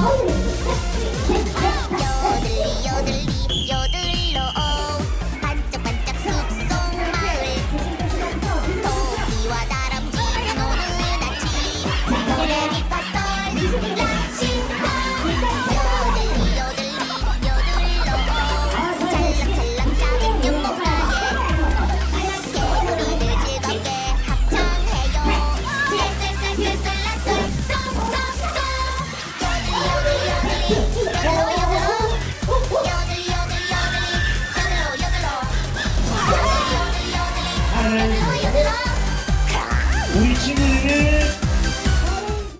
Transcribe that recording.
好 아, 우리 친구